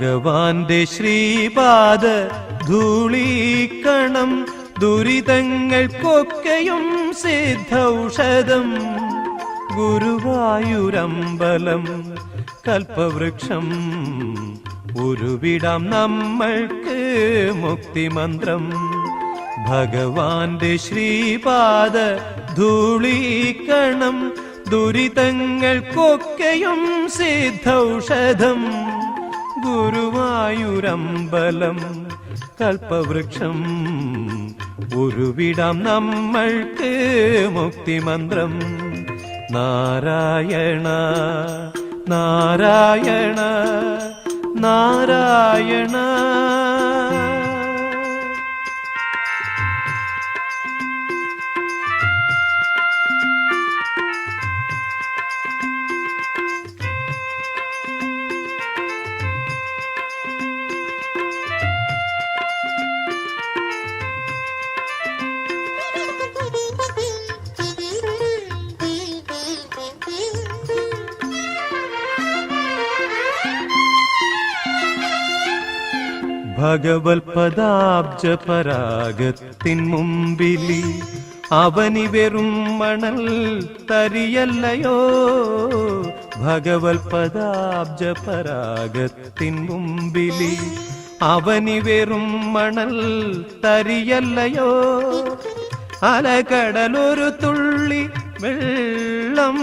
ഭഗവാന്റെ ശ്രീപാദ ധൂളീക്കണം ദുരിതങ്ങൾക്കൊക്കെയും സിദ്ധൌഷധം. ഗുരുവായൂരമ്പലം കൽപ്പവൃക്ഷം ഉരുവിടാം നമ്മൾക്ക് മുക്തിമന്ത്രം. ഭഗവാന്റെ ശ്രീപാദ ധൂളീക്കണം ദുരിതങ്ങൾക്കൊക്കെയും സിദ്ധൌഷധം. ഗുരുവായൂരമ്പലം കൽപ്പവൃക്ഷം ഉരുവിടാം നമ്മൾക്ക് മുക്തിമന്ത്രം. നാരായണ നാരായണ നാരായണ. ഭഗവത് പദാബ്ജ പരാഗത്തിൻ മുമ്പിലി. അവനി വെറും മണൽ തരിയല്ലയോ? ഭഗവത് പദാബ്ജ പരാഗത്തിൻ മുമ്പിലി. അവനി വെറും മണൽ തരിയല്ലയോ? അലകടലൊരു തുള്ളി വെള്ളം.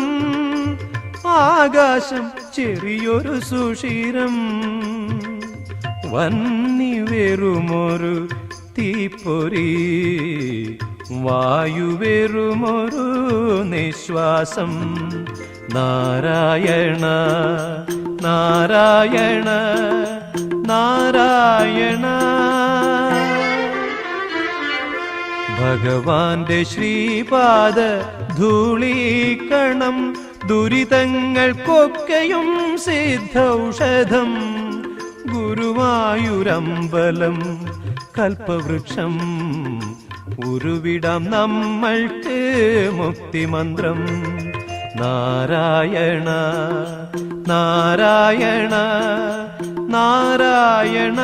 ആകാശം ചെറിയൊരു സുഷിരം. വന്നി വെറുമൊരു തീപ്പൊരി വായുവെറുമൊരു നിശ്വാസം. നാരായണ നാരായണ നാരായണ. ഭഗവാന്റെ ശ്രീപാദ ധൂളീകണം ദുരിതങ്ങൾക്കൊക്കെയും സിദ്ധൌഷധം. ഗുരുവായൂരമ്പലം കൽപ്പവൃക്ഷം ഉരുവിടം നമ്മൾക്ക് മുക്തിമന്ത്രം. നാരായണ നാരായണ നാരായണ.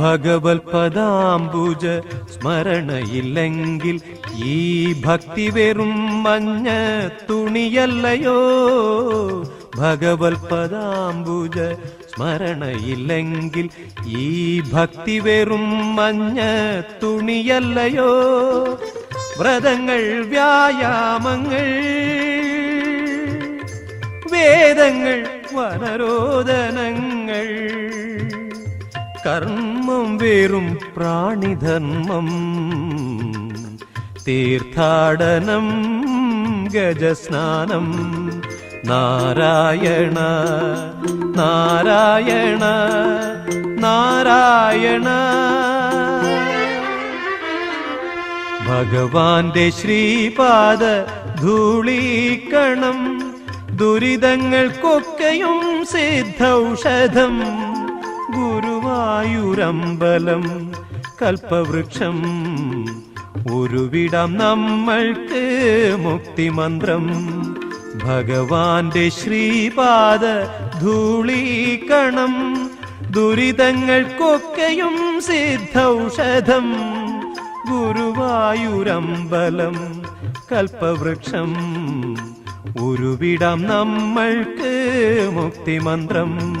ഭഗവത് പദാംബുജ സ്മരണയില്ലെങ്കിൽ ഈ ഭക്തി വെറും മഞ്ഞ തുണിയല്ലയോ? ഭഗവത് പദാംബുജ സ്മരണയില്ലെങ്കിൽ ഈ ഭക്തി വെറും മഞ്ഞ തുണിയല്ലയോ? വ്രതങ്ങൾ വ്യായാമങ്ങൾ വേദങ്ങൾ വനരോദനങ്ങൾ കർമ്മം വേറും പ്രാണിധർമ്മം. തീർത്ഥാടനം ഗജസ്നാനം. നാരായണ നാരായണ നാരായണ. ഭഗവാന്റെ ശ്രീപാദ ധൂളീക്കണം ദുരിതങ്ങൾക്കൊക്കെയും സിദ്ധൌഷധം. ഗുരുവായൂരമ്പലം കൽപ്പവൃക്ഷം. വിടം നമ്മൾക്ക് മുക്തിമന്ത്രം. ഭഗവാന്റെ ശ്രീപാദ ധൂളീകണം. ദുരിതങ്ങൾക്കൊക്കെയും സിദ്ധൌഷധം. ഗുരുവായൂരമ്പലം കൽപ്പവൃക്ഷം. വിടം നമ്മൾക്ക് മുക്തിമന്ത്രം.